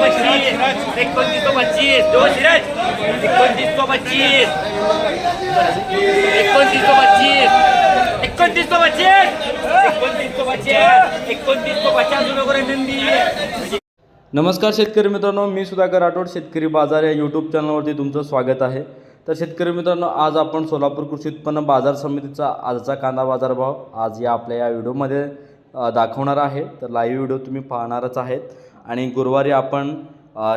पच्चीस एकोणतीसशे पच्चीस दोन धीरज एकोणतीसशे पच्चीस पच्चीस पच्चीस पच्चीस पचास रुपये नंदी नमस्कार शेतकरी मित्रांनो मी सुधाकर राठोड शेतकरी बाजार या यूट्यूब चॅनलवरती तुमचं स्वागत आहे. तर शेतकरी मित्रांनो आज आपण सोलापूर कृषी उत्पन्न बाजार समितीचा आजचा कांदा बाजारभाव आज या आपल्या या व्हिडिओमध्ये दाखवणार आहे. तर लाईव्ह व्हिडिओ तुम्ही पाहणारच आहेत. आणि गुरुवारी आपण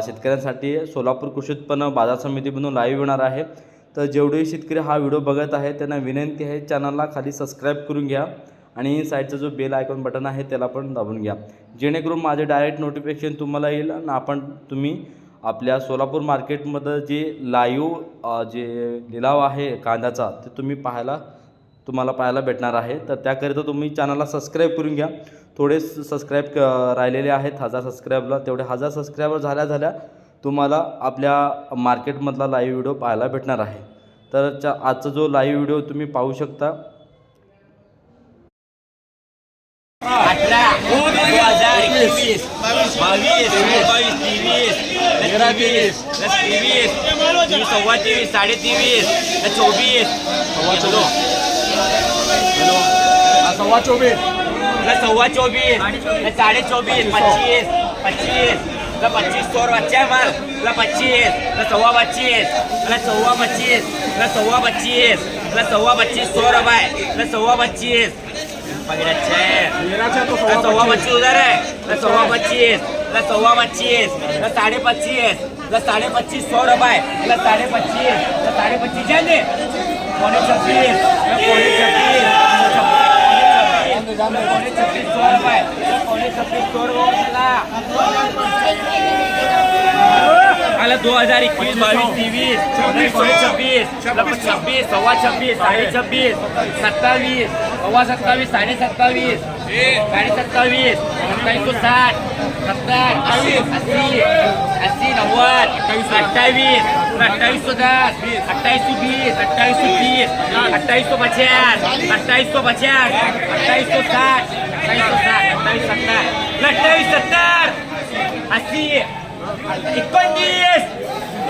शेतकऱ्यांसाठी सोलापूर कृषी उत्पन्न बाजार समितीमधून लाईव्ह येणार आहे. तर जेवढे शेतकरी हा व्हिडिओ बघत आहे त्यांना विनंती आहे चॅनलला खाली सबस्क्राईब करून घ्या आणि साईडचा जो बेल आयकॉन बटन आहे त्याला पण दाबून घ्या. जेणेकरून माझे डायरेक्ट नोटिफिकेशन तुम्हाला येईल आणि आपण तुम्ही आपल्या सोलापूर मार्केटमध्ये जे लाईव्ह जे लिलाव आहे कांद्याचा ते तुम्ही पाहायला तुम्हाला पाहायला भेटणार आहे तर त्याकरिता तुम्ही चॅनलला सबस्क्राईब करून घ्या थोडे सबस्क्राईब क राहिलेले आहेत हजार सबस्क्राईबला तेवढे हजार सबस्क्रायबर झाल्या झाल्या तुम्हाला आपल्या मार्केटमधला लाईव्ह व्हिडिओ पाहायला भेटणार आहे तर च्या आजचा जो लाईव्ह व्हिडिओ तुम्ही पाहू शकता तेवीस तेवीस सव्वा तेवीस साडे तेवीस चोवीस सव्वा चोवीस. सव्वा चोवीस साडे चोवीस पच्चीस पच्चीस. पच्चीस सौ बच्चा माल पच्चीस सव्वा पच्चीस सव्वा पच्चीस सव्वा पच्चीस सव्वा पच्चीस सौ रुपये सव्वा पच्चीस. सव्वा पच्चीस उधर है ला सव्वा पच्चीस सव्वा पच्चीस साढ़े पच्चीस साढ़े पच्चीस सौ रुपए ला साढ़े पच्चीस साढ़े पच्चीस छब्बीस ला पौने छब्बीस ला पौने छब्बीस सौ रुपए ला पौने छब्बीस सौ रुपए आला दो हजार एकवीस बावीस तेवीस पौने छब्बीस छब्बीस सव्वा छब्बीस साडे छब्बीस सत्तावीस सव्वा सत्तावीस साडे सत्तावीस साडे सत्तावीस सत्ताईस सौ साठ सत्तर अस्सी अस्सी नव्वद अठ्ठावीस अठ्ठावीस सौ दस अठ्ठावीस सौ बीस अठ्ठावीस सौ तीस अठ्ठावीस सौ पचास अठ्ठावीस सौ पचास अट्ठाईस सौ साठ अट्ठाईस सौ साठ अट्ठाईस सत्तर अट्ठाईस सत्तर अस्सी एकोणतीस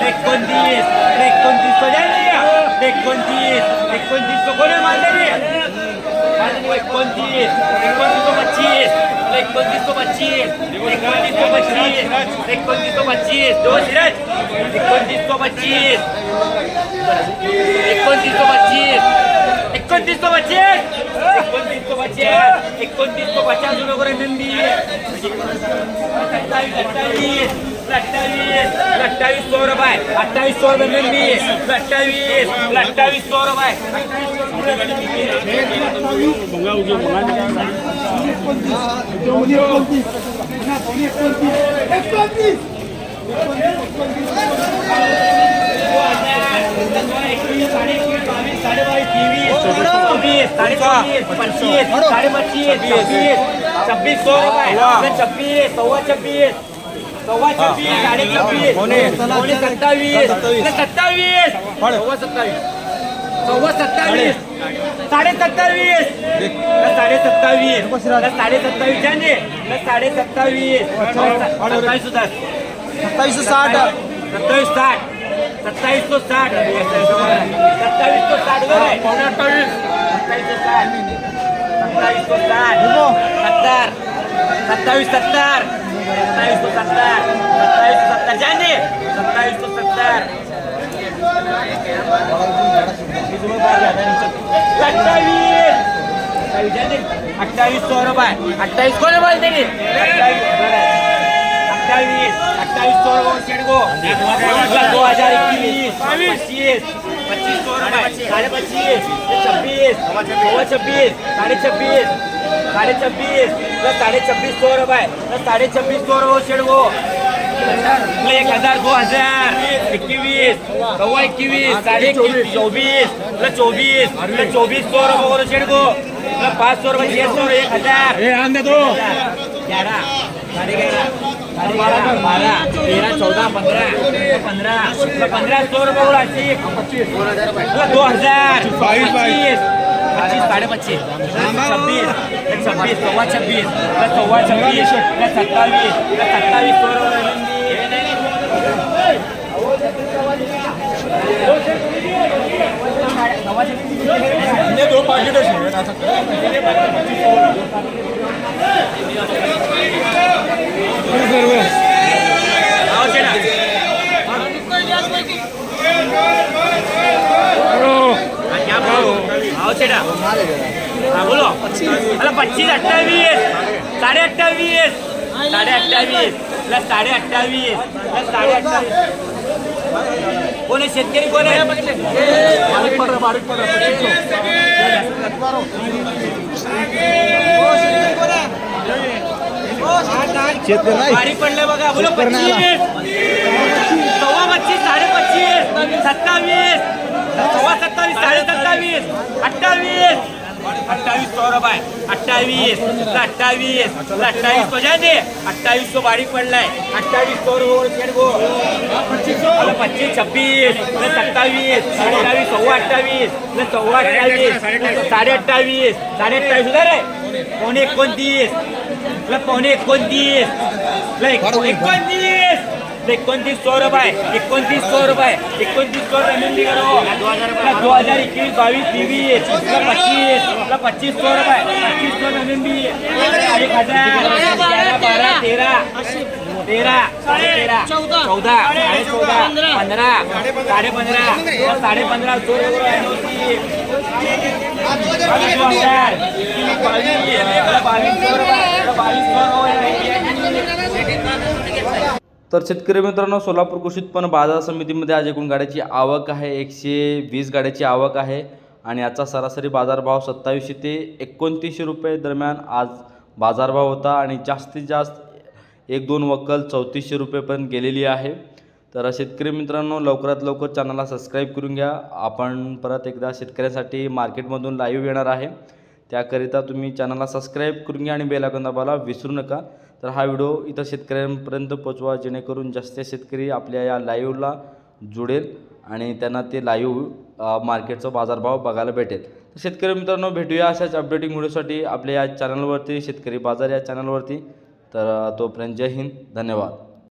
एकोणतीस एकोणतीस तो जाईल एकोणतीस एकोणतीस तो कोणी मानले एकोणतीस एकोणतीस तो पच्चीस एकोणतीस तो पच्चीस एकोणतीस तो पच्चीस एकोणतीस तो पच्चीस दोन धीरज एकोणतीस तो पच्चीस एकोणतीस. तो पच्चीस एकोणतीस. तो पचास नंदी अठ्ठावीस अठ्ठावीस अठ्ठावीस सौ रुपये अठ्ठावीस सौ रुपये नंदी अठ्ठावीस अठ्ठावीस सौ रुपये छब्बीस. सौ रुपये. छब्बीस सव्वा छब्बीस. सव्वा छब्बीस साडे छब्बीस. पौने सत्तावीस. सत्तावीस. सव्वा सत्तावीस. सव्वा सत्तावीस. साडे सत्तावीस. साडे सत्तावीस. साडे सत्तावीस जाने साडे सत्तावीस. सत्तावीस सुद्धा. सत्तावीस साठ. सत्तावीस. साठ. सत्तावीस सौ साठ. सत्तावीस. सौ साठ. अठ्ठावीस. सत्तावीस सत्तावीस सत्तर. सत्तावीस सत्तर. सत्तावीस सत्तर. सत्तावीस सत्तर. जाने. सत्तावीस सत्तर. जाने. अठ्ठावीस सौ रुपये अठ्ठावीस कोण बोलते? दो हजार इक्कीस पच्चीस पच्चीस सौ साढ़े पच्चीस छब्बीस सवा छब्बीस साढ़े छब्बीस साढ़े छब्बीस प्लस साढ़े छब्बीस सौ रुपये प्लस साढ़े छब्बीस सौ रुपये सेठ को एक हजार दो हजार एकवीस सव्वा एकवीस साडे एकवीस चोवीस प्लस चोवीस प्लस चोवीस सौ रुपये करो शेड को पाच सौ रुपये छह सौ एक हजार. हे आण दे तो. ग्यारह साढ़े ग्यारह साढ़े ग्यारह बारह तेरह चौदह पंद्रह पंद्रह प्लस पंद्रह सौ रुपये करो अस्सी प्लस दो हजार बाईस, बाईस. पच्चीस. साढ़े पच्चीस छब्बीस. छब्बीस सव्वा छब्बीस. प्लस सव्वा छब्बीस. प्लस सत्तावीस. प्लस सत्तावीस सौ रुपये म्हणजे दोन पाकिट भाव छेडा हा, क्या भाव भाव छेडा हा बोलो अला पच्चीस अठ्ठावीस साडे अठ्ठावीस साडे अठ्ठावीस प्लस साडे अठ्ठावीस प्लस साडे अठ्ठावीस कोण आहे? शेतकरी कोण आहे? बारीक पडरा बारीक पडरा बारीक पडलं बघा. बोलो पच्चीस. सव्वा पच्चीस साडे पच्चीस सत्तावीस. सव्वा सत्तावीस साडे सत्तावीस अठ्ठावीस सौ रुपये अठ्ठावीस अठ्ठावीस अठ्ठावीस तो दे. अठ्ठावीस तो बारीक पडलाय. अठ्ठावीस रुपये गो पच्चीस छब्बीस सत्तावीस अठ्ठावीस सव्वा अठ्ठावीस प्लस सव्वा अठ्ठावीस साडे अठ्ठावीस साडे अठ्ठावीस उधार आहे पावणे एकोणतीस पावणे एकोणतीस एकोणतीस. एकोणतीस सौ रुपये एकोणतीस सौ रुपये एकोणतीस सौ रुपये करो दो हजार एकवीस बावीस तेवीस पच्चीस पच्चीस सौ रुपये पच्चीस सौ रनबी एक हजार ग्यारह बारह तेरह तेरा साडे तेरा चौदा साडे चौदा पंधरा साडे पंधरा साडे पंधरा सौ रुपये बावीस बावीस सौ रुपये बावीस सौ रुपये तर शेतकरी मित्रांनो सोलापूर कृषी उत्पन्न बाजार समितीमध्ये आज एकूण गाड्याची आवक आहे एकशे वीस गाड्याची आवक आहे आणि याचा सरासरी बाजारभाव सत्तावीसशे ते एकोणतीसशे रुपये दरम्यान आज बाजारभाव होता आणि जास्तीत जास्त एक दोन वक्कल चौतीसशे रुपयेपर्यंत गेलेली आहे. तर शेतकरी मित्रांनो लवकरात लवकर चॅनलला सबस्क्राईब करून घ्या. आपण परत एकदा शेतकऱ्यांसाठी मार्केटमधून लाईव्ह येणार आहे. त्याकरिता तुम्ही चॅनलला सबस्क्राईब करून घ्या आणि बेलाकन दाबाला विसरू नका. तर हा व्हिडिओ इतर शेतकऱ्यांपर्यंत पोचवा जेणेकरून जास्त शेतकरी आपल्या या लाईव्हला जुडेल आणि त्यांना ते लाईव्ह मार्केटचा बाजारभाव बघायला भेटेल. तर शेतकरी मित्रांनो भेटूया अशाच अपडेटिंग व्हिडिओसाठी आपल्या या चॅनलवरती शेतकरी बाजार या चॅनलवरती तर तोपर्यंत जय हिंद धन्यवाद.